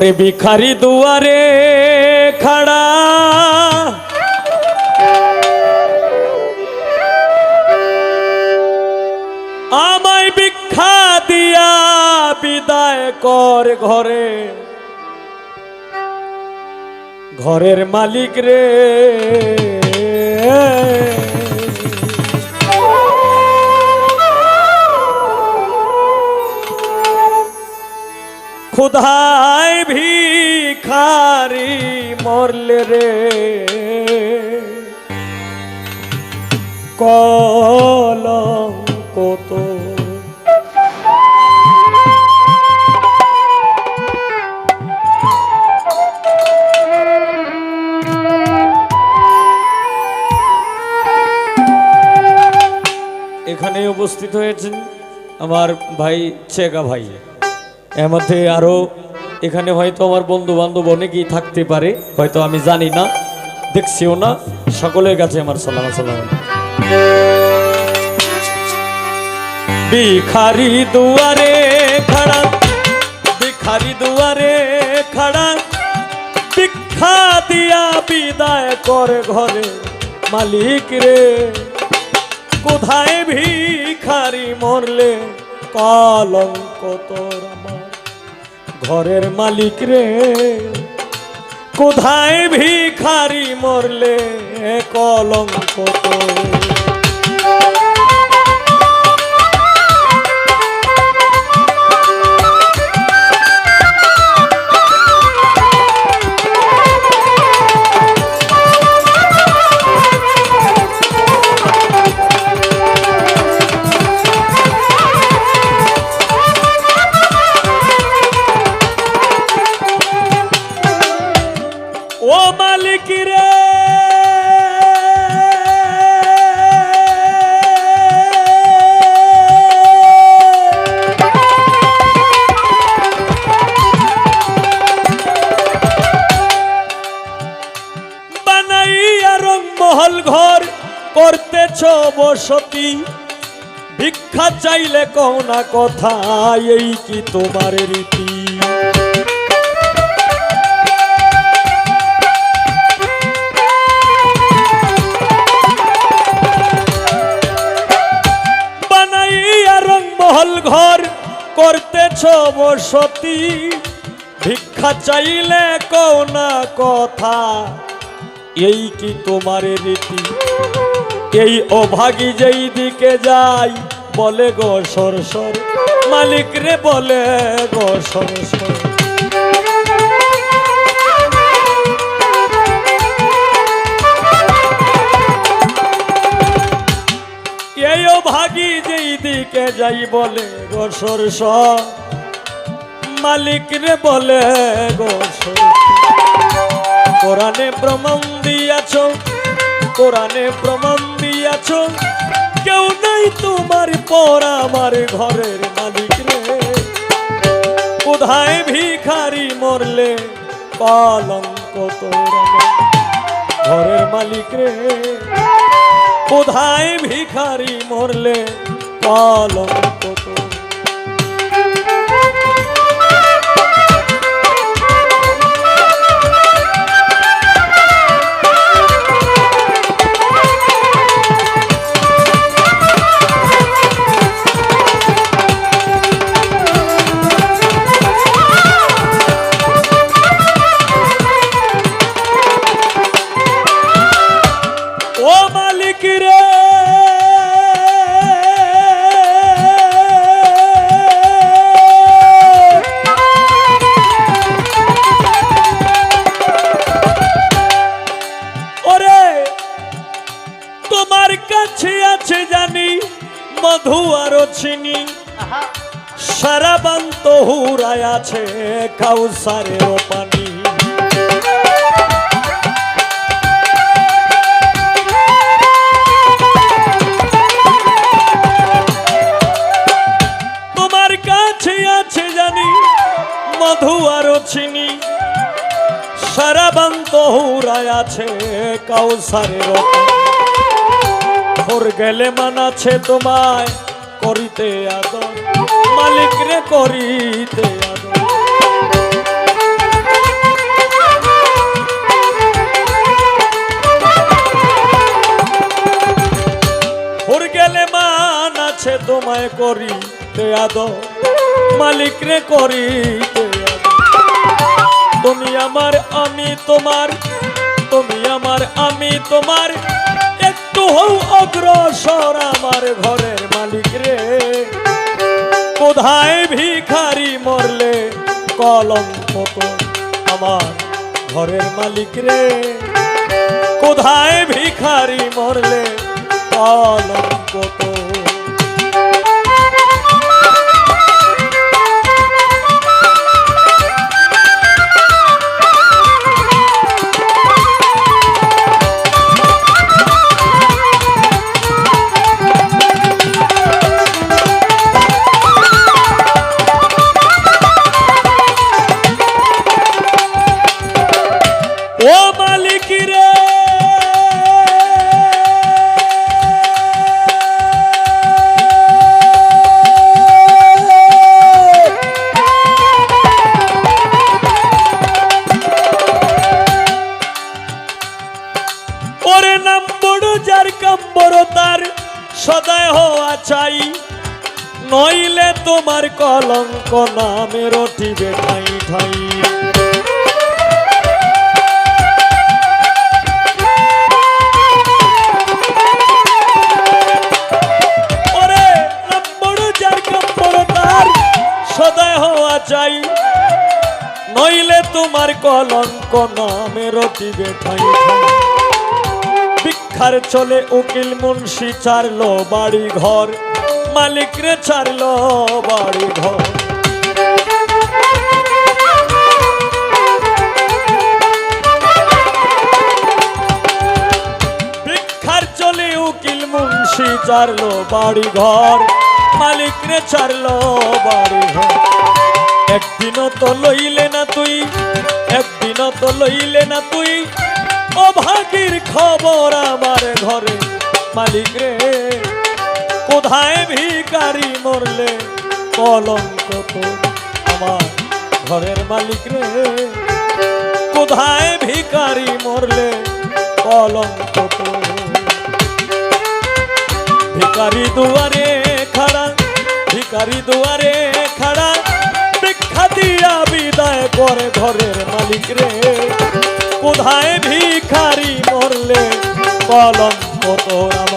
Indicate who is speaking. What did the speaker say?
Speaker 1: ওরে ভিখারি দুয়ারে খাড়া। আমায় ভিক্ষা দিয়া বিদায় কর ঘরে। ঘরের মালিক রে। খুদায় মরলে রে? কলম কত এখানে উপস্থিত হয়েছেন আমার ভাই চেগা ভাই। এর মধ্যে আরও এখানে হয়তো আমার বন্ধু বান্ধব অনেকেই থাকতে পারে, হয়তো আমি জানি না, দেখছিও না। সকলের কাছে আমার সালাম সালাম। ভিখারি দুয়ারে খাড়া, ভিখারি দুয়ারে খাড়া, ভিক্ষা দিয়া বিদায় করে ঘরে মালিক রে। কোথায় ভিখারি মরলে কলঙ্ক তোর ঘরের মালিক রে কোথায় ভিখারি মরলে কলঙ্ক বসতি ভিক্ষা চাইলে কও না কথা, এই কি তোমার রীতি? বানাইয়া রং মহল ঘর করতেছ বসতি ভিক্ষা চাইলে কও না কথা, এই কি তোমার রীতি? এই অভাগী যেই দিকে যাই, বলে গো সর সর। মালিক রে বলে গো সর সর। এই ভাগি যেই দিকে যাই, বলে গো সর সর। মালিক রে বলে গো সর। কোরআনে প্রমাণ দিয়াছ কোরআনে প্রমাণ দিয়াছ, কেউ নাই তোমার পর আমার ঘরের মালিক রে। কোথায় ভিখারি মরলে কলঙ্ক তোর ঘরের মালিক রে। কোথায় ভিখারি মরলে কলঙ্ক তোর মালিক ওরে তোমার কাছে আছে জানি মধু আরও চিনি। সারাবান্ত হুরায় আছে কাউসারের পানি। আছে কাউসারে ভোর গেলে মানাছে তোমায় করিতে আদর। মালিক রে করিতে আদর। তোমায় করিতে মালিক রে করিতে তুমি আমার আমি তোমার তুমি আমার, আমি তোমার। একটু হও অগ্রসর আমার ঘরের মালিক রে। কোথায় ভিখারি মরলে কলম আমার ঘরের মালিক রে? কোথায় ভিখারি মরলে কলম কলঙ্ক নামে রটিবে ঠাই। ঠাই সদায় হওয়া চাই। নইলে তোমার কলঙ্ক নামে রটিবে ঠাই। ভিক্ষার চলে উকিল মুন্সি ছাড়লো বাড়ি ঘর মালিক রে ছাড়লো বাড়ি ঘর চারলো বাড়ি ঘর মালিক রে চারলো বাড়ি ঘর। একদিনও তো লইলে না তুই, একদিনও তো লইলে না তুই। ও অভাগীর খবর আমার ঘরে মালিক রে কোথায় ভিকারি মরলে, কলঙ্ক তো আমার ঘরের মালিক রে কোথায় ভিকারি মরলে, কলঙ্ক তো ভিকারি দুয়ারে খাড়া ভিকারি দুয়ারে খাড়া, ভিক্ষা দিয়া বিদায় করে ঘরের মালিক রে। কোথায় ভিখারি মরলে কলম তোর